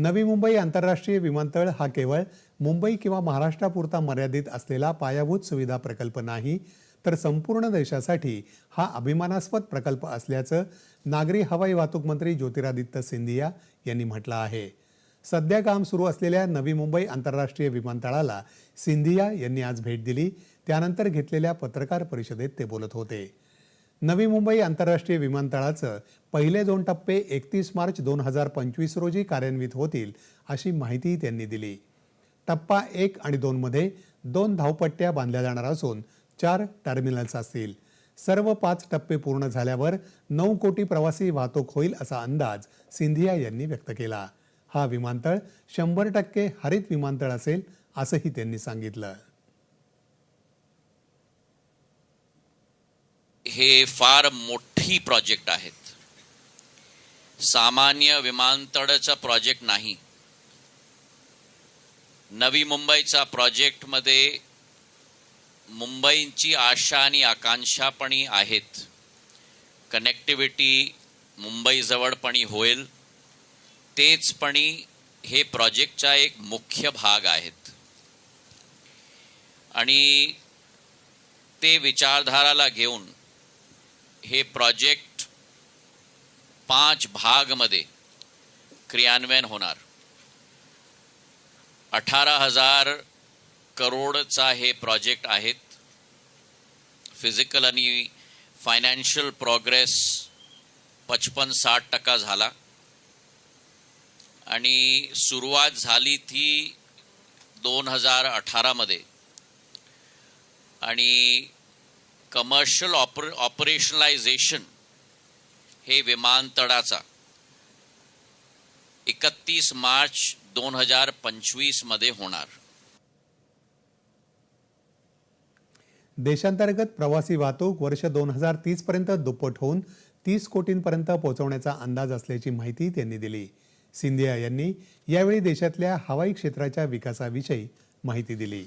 नवी मुंबई आंतरराष्ट्रीय विमानतळ हा केवळ मुंबई किंवा महाराष्ट्रापुरता मर्यादित असलेला पायाभूत सुविधा प्रकल्प नाही तर संपूर्ण देशासाठी हा अभिमानास्पद प्रकल्प असल्याचं नागरी हवाई वाहतूक मंत्री ज्योतिरादित्य सिंधिया यांनी म्हटलं आहे. सध्या काम सुरू असलेल्या नवी मुंबई आंतरराष्ट्रीय विमानतळाला सिंधिया यांनी आज भेट दिली. त्यानंतर घेतलेल्या पत्रकार परिषदेत ते बोलत होते. नवी मुंबई आंतरराष्ट्रीय विमानतळाचं पहिले दोन टप्पे एकतीस मार्च दोन हजार पंचवीस रोजी कार्यान्वित होतील अशी माहितीही त्यांनी दिली. टप्पा एक आणि दोनमध्ये दोन धावपट्ट्या बांधल्या जाणार असून चार टर्मिनल्स असतील. सर्व पाच टप्पे पूर्ण झाल्यावर नऊ कोटी प्रवासी वाहतूक होईल असा अंदाज सिंधिया यांनी व्यक्त केला. हा विमानतळ शंभर टक्के हरित विमानतळ असेल असंही त्यांनी सांगितलं. हे फार मोठी प्रोजेक्ट आहेत. सामान्य विमानतळाचा प्रोजेक्ट नाही. नवी मुंबईचा प्रोजेक्टमध्ये मुंबईची आशा आणि आकांक्षापणी आहेत. कनेक्टिव्हिटी मुंबईजवळपणी होईल. तेचपणी हे प्रोजेक्टचा एक मुख्य भाग आहेत. आणि ते विचारधाराला घेऊन हे प्रोजेक्ट पाच भागमध्ये क्रियान्वयन होणार. अठारा हजार करोडचा हे प्रोजेक्ट आहेत. फिजिकल आणि फायनान्शियल प्रोग्रेस पचपन साठ टक्का झाला. आणि सुरुवात झाली ती दोन हजार अठरामध्ये. आणि कमर्शियल ऑपर ऑपरेशनलायझेशन हे विमानतळाचा. एकतीस मार्च दोन हजार पंचवीसमध्ये होणार. देशांतर्गत प्रवासी वाहतूक वर्ष दोन हजार तीसपर्यंत दुप्पट होऊन तीस कोटींपर्यंत पोहोचवण्याचा अंदाज असल्याची माहिती त्यांनी दिली. सिंधिया यांनी यावेळी देशातल्या हवाई क्षेत्राच्या विकासाविषयी माहिती दिली.